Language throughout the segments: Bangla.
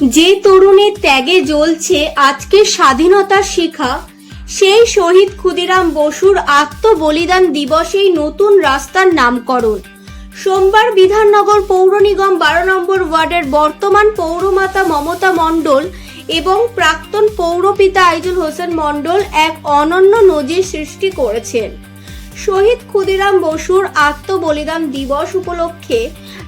যে তরুণের ত্যাগে জ্বলছে আজকের স্বাধীনতার শিখা, সেই শহীদ ক্ষুদিরাম বসুর আত্মবলিদান দিবসেই নতুন রাস্তার নামকরণ। সোমবার বিধাননগর পৌর নিগম বারো নম্বর ওয়ার্ডের বর্তমান পৌরমাতা মমতা মণ্ডল এবং প্রাক্তন পৌরপিতা আইজুল হোসেন মণ্ডল এক অনন্য নজির সৃষ্টি করেছেন। শহীদ ক্ষুদিরাম বসুর আত্মবলিদান দিবস উপলক্ষে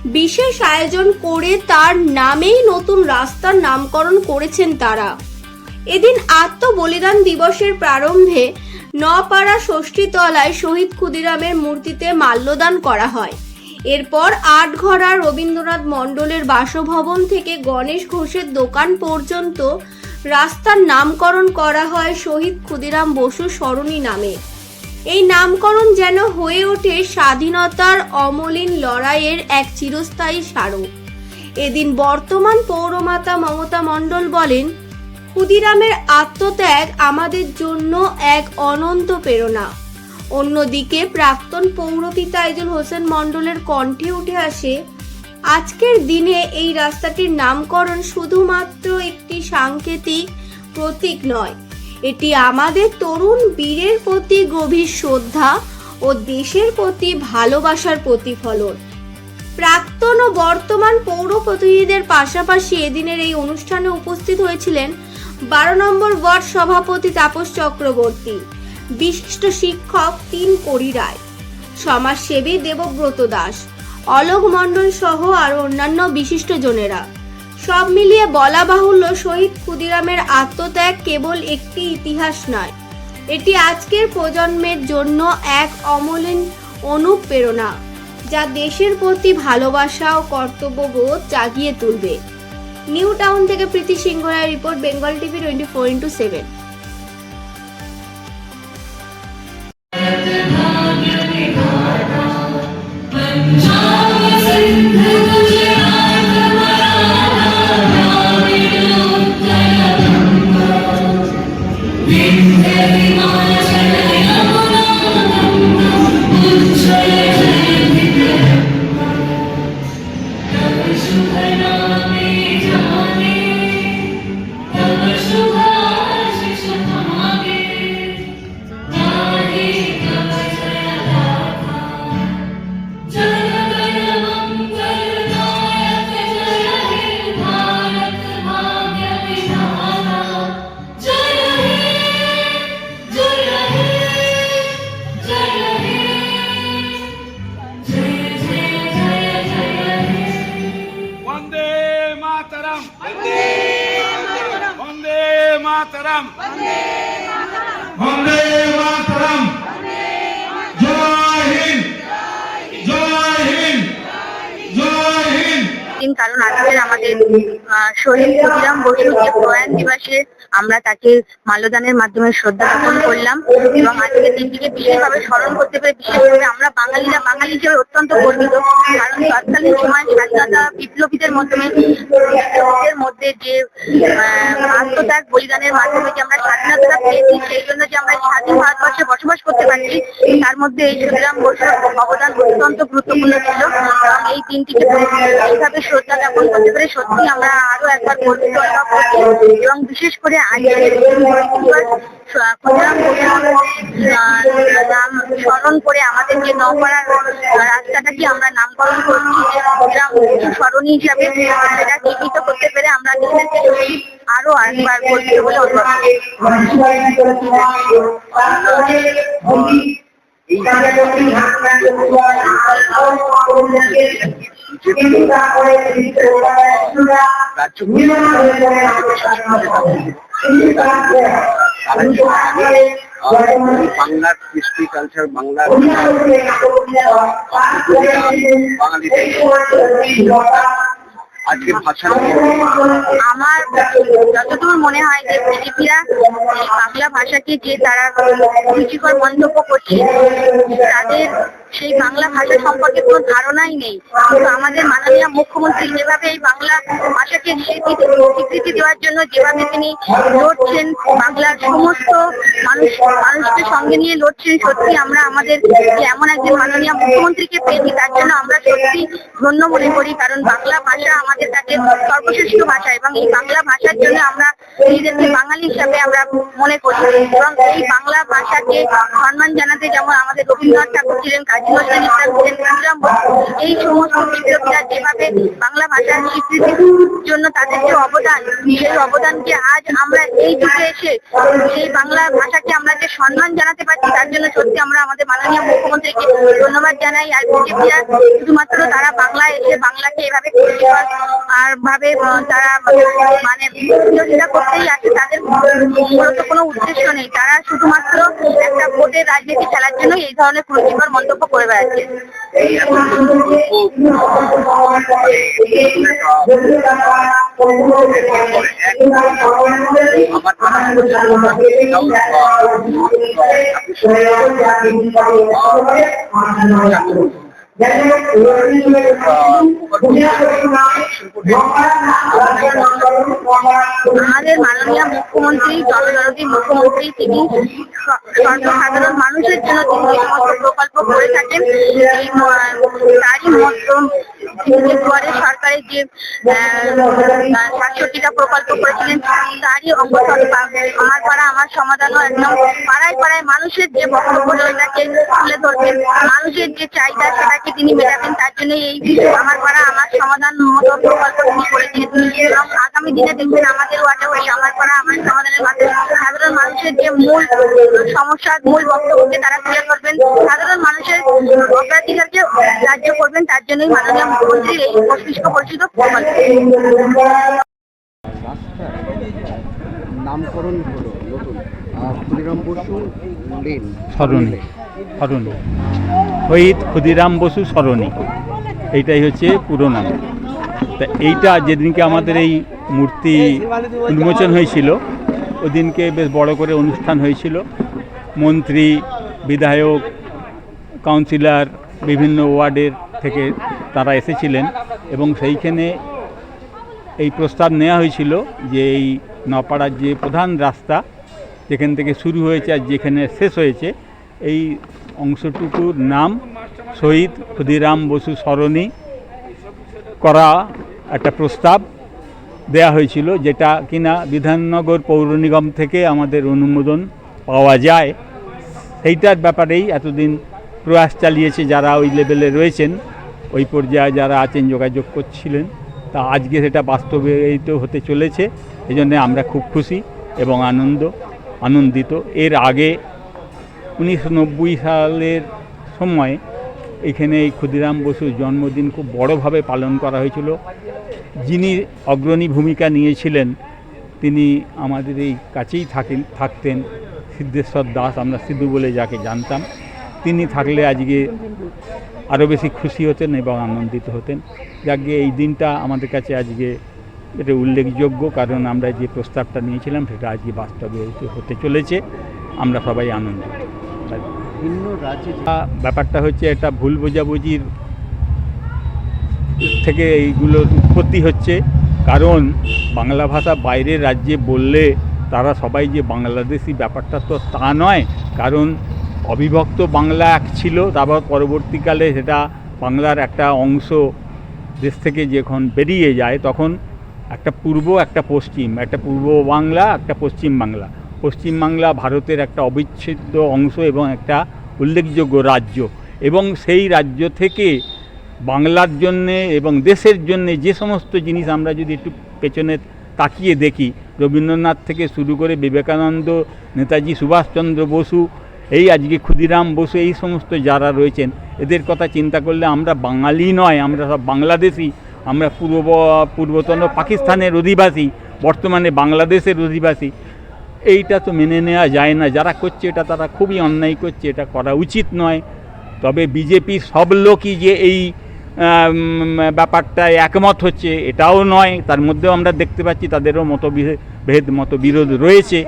বিশেষ আয়োজন করে তার নামেই নতুন রাস্তার নামকরণ করেছেন তারা। এদিন আত্মবলিদান দিবসের প্রারম্ভে নপাড়া ষষ্ঠীতলায় শহীদ ক্ষুদিরামের মূর্তিতে মাল্যদান করা হয়। এরপর আটঘরা রবীন্দ্রনাথ মণ্ডলের বাসভবন থেকে গণেশ ঘোষের দোকান পর্যন্ত রাস্তার নামকরণ করা হয় শহীদ ক্ষুদিরাম বসু সরণি নামে। এই নামকরণ যেন হয়ে ওঠে স্বাধীনতার অমলিন লড়াইয়ের এক চিরস্থায়ী স্মারক। এদিন বর্তমান পৌরমাতা মমতা মণ্ডল বলেন, ক্ষুদিরামের আত্মত্যাগ আমাদের জন্য এক অনন্ত প্রেরণা। অন্যদিকে প্রাক্তন পৌরপিতা আইজুল হোসেন মণ্ডলের কণ্ঠে উঠে আসে, আজকের দিনে এই রাস্তাটির নামকরণ শুধুমাত্র একটি সাংকেতিক প্রতীক নয় এটি আমাদের তরুণ বীরের প্রতি গভীর শ্রদ্ধা ও দেশের প্রতি ভালোবাসার প্রতিফলন। প্রাক্তন ও বর্তমান পৌর প্রতিনিধিদের পাশাপাশি এদিনের এই অনুষ্ঠানে উপস্থিত হয়েছিলেন বারো নম্বর ওয়ার্ড সভাপতি তাপস চক্রবর্তী, বিশিষ্ট শিক্ষক তিন করি রায়, সমাজসেবী দেবব্রত দাস, অলোক মণ্ডল সহ আর অন্যান্য বিশিষ্ট জনেরা। সব মিলিয়ে বলা বাহুল্য শহীদ ক্ষুদিরামের আত্মত্যাগ কেবল একটি ইতিহাস নয়, এটি আজকের প্রজন্মের জন্য এক অমলিন অনুপ্রেরণা, যা দেশের প্রতি ভালোবাসা ও কর্তব্যবোধ জাগিয়ে তুলবে। নিউ টাউন থেকে Priti Singharay report, Bengal TV twenty four into seven. কারণ আজকে আমাদের শহীদ ক্ষুদিরাম বসুর যে প্রয়াণ দিবসে আমরা তাকে মাল্যদানের মাধ্যমে শ্রদ্ধা জ্ঞাপন করলাম এবং আজকের দিনটিকে বিশেষভাবে স্মরণ করতে পেরে বিশেষ করে আমরা বাঙালিরা, বাঙালি হিসেবে অত্যন্ত গর্বিত। কারণ তৎকালীন সময় স্বাধীনতা বিপ্লবীদের মাধ্যমে বিপ্লবীদের মধ্যে যে আত্মত্যাগ বলিদানের মাধ্যমে যে আমরা স্বাধীনতা পেয়েছি, সেই জন্য যে আমরা স্বাধীন ভারতবর্ষে বসবাস করতে পারছি, তার মধ্যে এই ক্ষুদিরাম বসুর অবদান অত্যন্ত গুরুত্বপূর্ণ ছিল। এই দিনটিকে এইভাবে শ্রদ্ধা জ্ঞাপন করতে পেরে সত্যি আমরা আরও একবার করছি এবং বিশেষ করে নাম স্মরণ করে আমাদের যে নপাড়ার রাস্তাটাকে আমরা নামকরণ করছি যে ক্ষুদিরাম বসুর স্মরণী হিসাবে সেটা চিহ্নিত করতে পেরে আমরা নিজেদেরকে আরও একবার গর্বিত বলে অনুভব বাংলার কৃষ্টি কালচার বাংলার আজকে আমার যতদূর মনে হয় যে বিজেপিরা বাংলা ভাষাকে যে তারা রুচিকর মন্তব্য করছে, তাদের সেই বাংলা ভাষা সম্পর্কে কোনো ধারণাই নেই। কিন্তু আমাদের মাননীয় মুখ্যমন্ত্রী যেভাবে এই বাংলা ভাষাকে স্বীকৃতি দেওয়ার জন্য যেভাবে তিনি লড়ছেন, বাংলার সমস্ত মানুষ, মানুষকে সঙ্গে নিয়ে লড়ছেন, সত্যি আমরা আমাদের এমন একজন মাননীয় মুখ্যমন্ত্রীকে পেয়েছি, তার জন্য আমরা সত্যি ধন্য মনে করি, কারণ বাংলা ভাষা আমাদের কাছে সর্বশ্রেষ্ঠ ভাষা এবং এই বাংলা ভাষার জন্য আমরা নিজেদেরকে বাঙালি হিসাবে আমরা মনে করি। এবং এই বাংলা ভাষাকে সম্মান জানাতে যেমন আমাদের রবীন্দ্রনাথ ঠাকুর ছিলেন, কাজী নজরুল ইসলাম ছিলেন ক্ষুদিরাম এই সমস্ত বিপ্লবীরা যেভাবে বাংলা ভাষার স্বীকৃতির জন্য তাদের যে অবদান, সেই অবদানকে আজ আমরা এই যুগে এসে সেই বাংলা ভাষাকে আমরা যে সম্মান জানাতে পারছি, তার জন্য সত্যি আমরা আমাদের মাননীয় মুখ্যমন্ত্রীকে ধন্যবাদ জানাই। আর বিজেপিরা শুধুমাত্র তারা বাংলায় এসে বাংলাকে এভাবে আর ভাবে তারা মানে বিরোধিতা করতেই আছে, তাদের মূলত কোনো উদ্দেশ্য নেই। তারা শুধুমাত্র একটা ভোটের রাজনীতি খেলার জন্য এই ধরনের ক্ষতিকর মন্তব্য করে বেড়াচ্ছে। আমার আমাদের মাননীয় মুখ্যমন্ত্রী জনদরদী মুখ্যমন্ত্রী, তিনি সর্বসাধারণ মানুষের জন্য তিনি প্রকল্প করে থাকেন। তারই মতো তিনি যে দুয়ারে সরকারের যে সাতষট্টিটা প্রকল্প করেছিলেন, তারই অঙ্গস্বরূপ আমার পাড়া আমার সমাধানও একদম পাড়ায় পাড়ায় মানুষের যে বক্তব্য সেটাকে তুলে ধরবেন, মানুষের যে চাহিদা সেটাকে তিনি মেটাবেন, তার জন্য এই আমার পাড়া আমার সমাধান মতো প্রকল্প তিনি করেছেন। এবং আগামী দিনে দেখবেন আমাদের ওয়ার্ডে ওই আমার পাড়া আমার সমাধানের মাধ্যমে সাধারণ মানুষের যে মূল সমস্যা মূল বক্তব্যকে তারা তুলে ধরবেন, সাধারণ মানুষের অগ্রাধিকারকে রাজ্য করবেন, তার জন্যই মাননীয় ক্ষুদিরাম বসু সরণি, এইটাই হচ্ছে পুরো নাম। তা এইটা যেদিনকে আমাদের এই মূর্তি উন্মোচন হয়েছিল, ওদিনকে বেশ বড় করে অনুষ্ঠান হয়েছিল। মন্ত্রী, বিধায়ক, কাউন্সিলর, বিভিন্ন ওয়ার্ডের থেকে তারা এসেছিলেন এবং সেইখানে এই প্রস্তাব নেওয়া হয়েছিল যে এই নপাড়ার যে প্রধান রাস্তা যেখান থেকে শুরু হয়েছে আর যেখানে শেষ হয়েছে, এই অংশটুকুর নাম শহীদ ক্ষুদিরাম বসু সরণি করা একটা প্রস্তাব দেয়া হয়েছিল যেটা কিনা বিধাননগর পৌর নিগম থেকে আমাদের অনুমোদন পাওয়া যায়। সেইটার ব্যাপারেই এতদিন প্রয়াস চালিয়েছে যারা ওই লেভেলে রয়েছেন, ওই পর্যায়ে যারা আছেন, যোগাযোগ করছিলেন, তা আজকে সেটা বাস্তবায়িত হতে চলেছে। এই জন্যে আমরা খুব খুশি এবং আনন্দ, আনন্দিত। এর আগে উনিশশো নব্বই সালের সময় এখানে এই ক্ষুদিরাম বসুর জন্মদিন খুব বড়োভাবে পালন করা হয়েছিল। যিনি অগ্রণী ভূমিকা নিয়েছিলেন, তিনি আমাদের এই কাছেই থাকেন, থাকতেন। সিদ্ধেশ্বর দাস, আমরা সিদ্ধু বলে যাকে জানতাম। তিনি থাকলে আজকে আরও বেশি খুশি হতেন এবং আনন্দিত হতেন। যাকে এই দিনটা আমাদের কাছে আজকে এটা উল্লেখযোগ্য কারণ আমরা যে প্রস্তাবটা নিয়েছিলাম সেটা আজকে বাস্তবায়িত হতে চলেছে। আমরা সবাই আনন্দিত। তাই ভিন্ন রাজ্যে ব্যাপারটা হচ্ছে একটা ভুল বোঝাবুঝির থেকে এইগুলো উৎপত্তি হচ্ছে। কারণ বাংলা ভাষা বাইরের রাজ্যে বললে তারা সবাই যে বাংলাদেশি ব্যাপারটা তো তা নয়। কারণ অবিভক্ত বাংলা এক ছিল, তারপর পরবর্তীকালে সেটা বাংলার একটা অংশ দেশ থেকে যখন বেরিয়ে যায়, তখন একটা পূর্ব, একটা পশ্চিম, একটা পূর্ব বাংলা, একটা পশ্চিম বাংলা। পশ্চিম বাংলা ভারতের একটা অবিচ্ছেদ্য অংশ এবং একটা উল্লেখযোগ্য রাজ্য। এবং সেই রাজ্য থেকে বাংলার জন্যে এবং দেশের জন্যে যে সমস্ত জিনিস আমরা যদি একটু পেছনে তাকিয়ে দেখি, রবীন্দ্রনাথ থেকে শুরু করে বিবেকানন্দ, নেতাজি সুভাষচন্দ্র বসু এই আজকে ক্ষুদিরাম বসু, এই সমস্ত যারা রয়েছেন, এদের কথা চিন্তা করলে আমরা বাঙালি নয়, আমরা সব বাংলাদেশি, আমরা পূর্ব, পূর্বতন পাকিস্তানের অধিবাসী, বর্তমানে বাংলাদেশের অধিবাসী। এইটা তো মেনে নেওয়া যায় না, যারা করছে এটা তারা খুবই অন্যায় করছে, এটা করা উচিত নয়। তবে বিজেপি সব লোকই যে এই ব্যাপারটায় একমত হচ্ছে, এটাও নয়। তার মধ্যেও আমরা দেখতে পাচ্ছি, তাদেরও মতবিভে- ভেদ মতবিরোধ রয়েছে।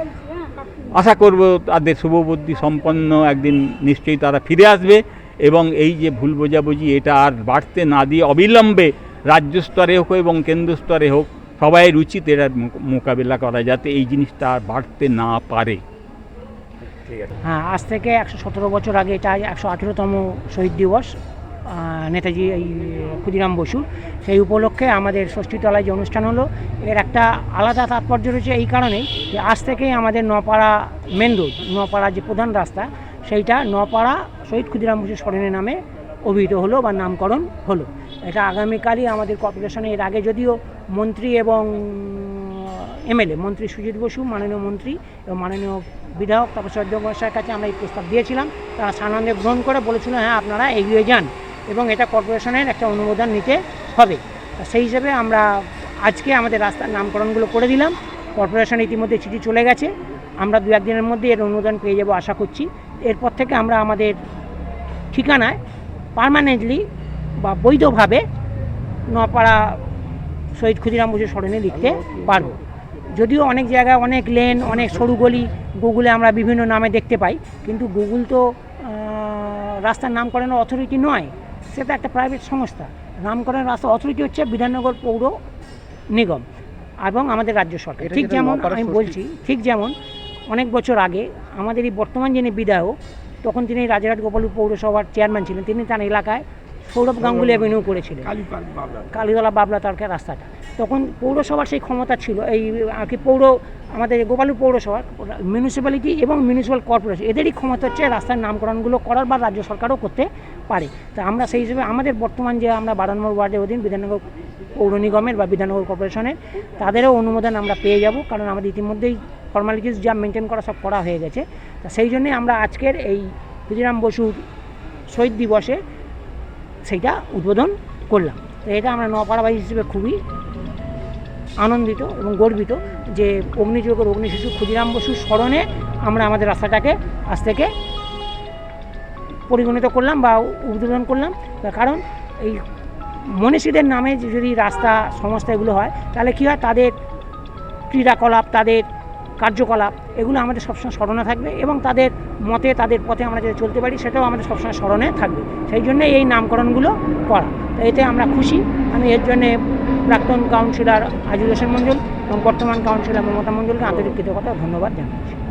আশা করব তাদের শুভবুদ্ধি সম্পন্ন একদিন নিশ্চয়ই তারা ফিরে আসবে এবং এই যে ভুল বোঝাবুঝি এটা আর বাড়তে না দিয়ে অবিলম্বে রাজ্য স্তরে হোক এবং কেন্দ্র স্তরে হোক সবাই উচিত এর মোক- মোকাবিলা করা যাতে এই জিনিসটা আর বাড়তে না পারে। হ্যাঁ আজ থেকে একশো সতেরো বছর আগে এটা একশো আঠেরোতম শহীদ দিবস। নেতাজি, এই ক্ষুদিরাম বসু। সেই উপলক্ষে আমাদের ষষ্ঠীতলায় যে অনুষ্ঠান হলো, এর একটা আলাদা তাৎপর্য রয়েছে এই কারণেই যে আজ থেকেই আমাদের নপাড়া মেন রোড, নপাড়া যে প্রধান রাস্তা, সেইটা নপাড়া শহীদ ক্ষুদিরাম বসু স্মরণের নামে অভিহিত হলো বা নামকরণ হলো। এটা আগামীকালই আমাদের কর্পোরেশনে এর আগে যদিও মন্ত্রী এবং এমএলএ, মন্ত্রী সুজিত বসু, মাননীয় মন্ত্রী এবং মাননীয় বিধায়ক তপস্বর মহাশয়ের কাছে আমরা এই প্রস্তাব দিয়েছিলাম। তারা সানন্দে গ্রহণ করে বলেছিল হ্যাঁ আপনারা এগিয়ে যান। এবং এটা কর্পোরেশনের একটা অনুমোদন নিতে হবে। সেই হিসেবে আমরা আজকে আমাদের রাস্তার নামকরণগুলো করে দিলাম। কর্পোরেশন ইতিমধ্যে চিঠি চলে গেছে। আমরা দু একদিনের মধ্যে এর অনুমোদন পেয়ে যাব আশা করছি। এরপর থেকে আমরা আমাদের ঠিকানায় পার্মানেন্টলি বা বৈধভাবে নপাড়া শহীদ ক্ষুদিরাম বসু স্মরণে লিখতে পারব। যদিও অনেক জায়গায় অনেক লেন, অনেক সরু গলি, গুগলে আমরা বিভিন্ন নামে দেখতে পাই। কিন্তু গুগল তো রাস্তার নামকরণের অথরিটি নয়। সেটা একটা প্রাইভেট সংস্থা। নামকরণের রাস্তা অথরিটি হচ্ছে বিধাননগর পৌর নিগম এবং আমাদের রাজ্য সরকার। ঠিক যেমন আমি বলছি ঠিক যেমন অনেক বছর আগে আমাদের এই বর্তমান যিনি বিধায়ক তখন তিনি রাজারহাট গোপালপুর পৌরসভার চেয়ারম্যান ছিলেন। তিনি তার এলাকায় সৌরভ গাঙ্গুলি অ্যাভিনিউ করেছিলেন। কালীতলা বাবলা তর্কের রাস্তাটা। তখন পৌরসভার সেই ক্ষমতা ছিল এই আর কি পৌর আমাদের গোপালপুর পৌরসভার মিউনিসিপ্যালিটি এবং মিউনিসিপ্যাল কর্পোরেশন এদেরই ক্ষমতা হচ্ছে রাস্তার নামকরণগুলো করার বা রাজ্য সরকারও করতে পারে। তা আমরা সেই হিসেবে আমাদের বর্তমান যে আমরা বারো ওয়ার্ডের অধীন বিধাননগর পৌর নিগমের বা বিধাননগর কর্পোরেশনের, তাদেরও অনুমোদন আমরা পেয়ে যাব, কারণ আমাদের ইতিমধ্যেই ফর্মালিটিস যা মেনটেন করা সব করা হয়ে গেছে। তা সেই জন্যে আমরা আজকের এই ক্ষুদিরাম বসুর শহীদ দিবসে সেইটা উদ্বোধন করলাম। তো এটা আমরা নপাড়াবাড়ি হিসেবে খুবই আনন্দিত এবং গর্বিত যে অগ্নিযোগের অগ্নিশিশু ক্ষুদিরাম বসুর স্মরণে আমরা আমাদের রাস্তাটাকে আজ থেকে পরিগণিত করলাম বা উদ্বোধন করলাম। তার কারণ এই মনীষীদের নামে যদি রাস্তা সংস্থা এগুলো হয়, তাহলে কী হয়? তাদের ক্রীড়াকলাপ, তাদের কার্যকলাপ, এগুলো আমাদের সবসময় স্মরণে থাকবে এবং তাদের মতে, তাদের পথে আমরা যদি চলতে পারি, সেটাও আমাদের সবসময় স্মরণে থাকবে। সেই জন্য এই নামকরণগুলো করা। তো এতে আমরা খুশি। আমি এর জন্যে প্রাক্তন কাউন্সিলর আজিজ হোসেন মণ্ডল এবং বর্তমান কাউন্সিলর মমতা মণ্ডলকে আন্তরিক কৃতজ্ঞতা ধন্যবাদ জানাচ্ছি।